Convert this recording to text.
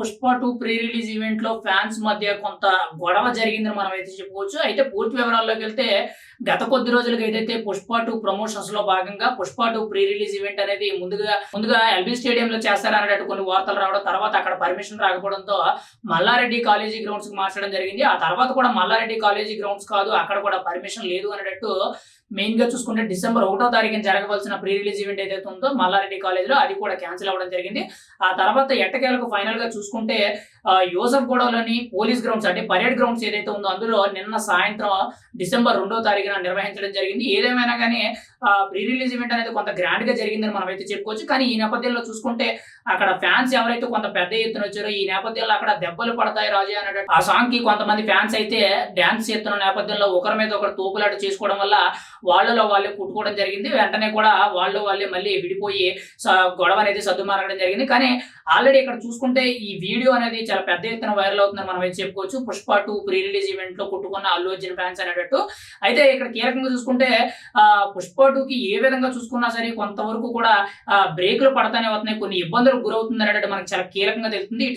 Pushpa two pre release ఈవెంట్లో fans మధ్య కొంత గొడవ జరిగిందని మనం అయితే చెప్పుకోవచ్చు. అయితే పూర్తి వివరాల్లోకి వెళ్తే గత కొద్ది రోజులుగా ఏదైతే పుష్ప టూ ప్రమోషన్స్లో భాగంగా Pushpa two pre release event అనేది ముందుగా ముందుగా ఎల్బీ స్టేడియం లో చేస్తారనేటట్టు కొన్ని వార్తలు రావడం తర్వాత అక్కడ పర్మిషన్ రాకపోవడంతో మల్లారెడ్డి కాలేజీ గ్రౌండ్స్కి మార్చడం జరిగింది. ఆ తర్వాత కూడా మల్లారెడ్డి కాలేజీ గ్రౌండ్స్ కాదు అక్కడ కూడా పర్మిషన్ లేదు అనేటట్టు మెయిన్గా చూసుకుంటే డిసెంబర్ ఒకటో తారీఖున జరగవలసిన ప్రీ రిలీజ్ ఈవెంట్ ఏదైతే ఉందో మల్లారెడ్డి కాలేజ్లో అది కూడా క్యాన్సిల్ అవ్వడం జరిగింది. ఆ తర్వాత ఎట్టకేలకు ఫైనల్గా చూసుకుంటే ఆ, యోసఫ్ గూడలోని పోలీస్ గ్రౌండ్స్ అంటే పరేడ్ గ్రౌండ్స్ ఏదైతే ఉందో అందులో నిన్న సాయంత్రం డిసెంబర్ రెండో తారీఖున నిర్వహించడం జరిగింది. ఏదేమైనా కానీ ప్రీ రిలీజ్ ఈవెంట్ అనేది కొంత గ్రాండ్గా జరిగిందని మనం అయితే చెప్పుకోవచ్చు. కానీ ఈ నేపథ్యంలో చూసుకుంటే అక్కడ ఫ్యాన్స్ ఎవరైతే కొంత పెద్ద ఎత్తున వచ్చారో ఈ నేపథ్యంలో అక్కడ దెబ్బలు పడతాయి రాజు అనే ఆ సాంగ్కి కొంతమంది ఫ్యాన్స్ అయితే డాన్స్ చేస్తున్న నేపథ్యంలో ఒకరి మీద ఒకరు తోపులాట చేసుకోవడం వల్ల వాళ్ళలో వాళ్ళే కుట్టుకోవడం జరిగింది. వెంటనే కూడా వాళ్ళు వాళ్ళే మళ్ళీ విడిపోయి గొడవ అనేది సర్దుమారడం జరిగింది. కానీ ఆల్రెడీ ఇక్కడ చూసుకుంటే ఈ వీడియో అనేది చాలా పెద్ద ఎత్తున వైరల్ అవుతుందని మనం అయితే చెప్పుకోవచ్చు. పుష్ప టూ ప్రీ రిలీజ్ ఈవెంట్లో కుట్టుకున్న అల్లు అర్జున్ ఫ్యాన్స్ అనేటట్టు. అయితే ఇక్కడ కీలకంగా చూసుకుంటే ఆ పుష్ప టూ కి ఏ విధంగా చూసుకున్నా సరే కొంతవరకు కూడా ఆ బ్రేకులు పడతానే వస్తున్నాయి. కొన్ని ఇబ్బందులకు గురవుతుంది అనేటట్టు మనకు చాలా కీలకంగా తెలుస్తుంది.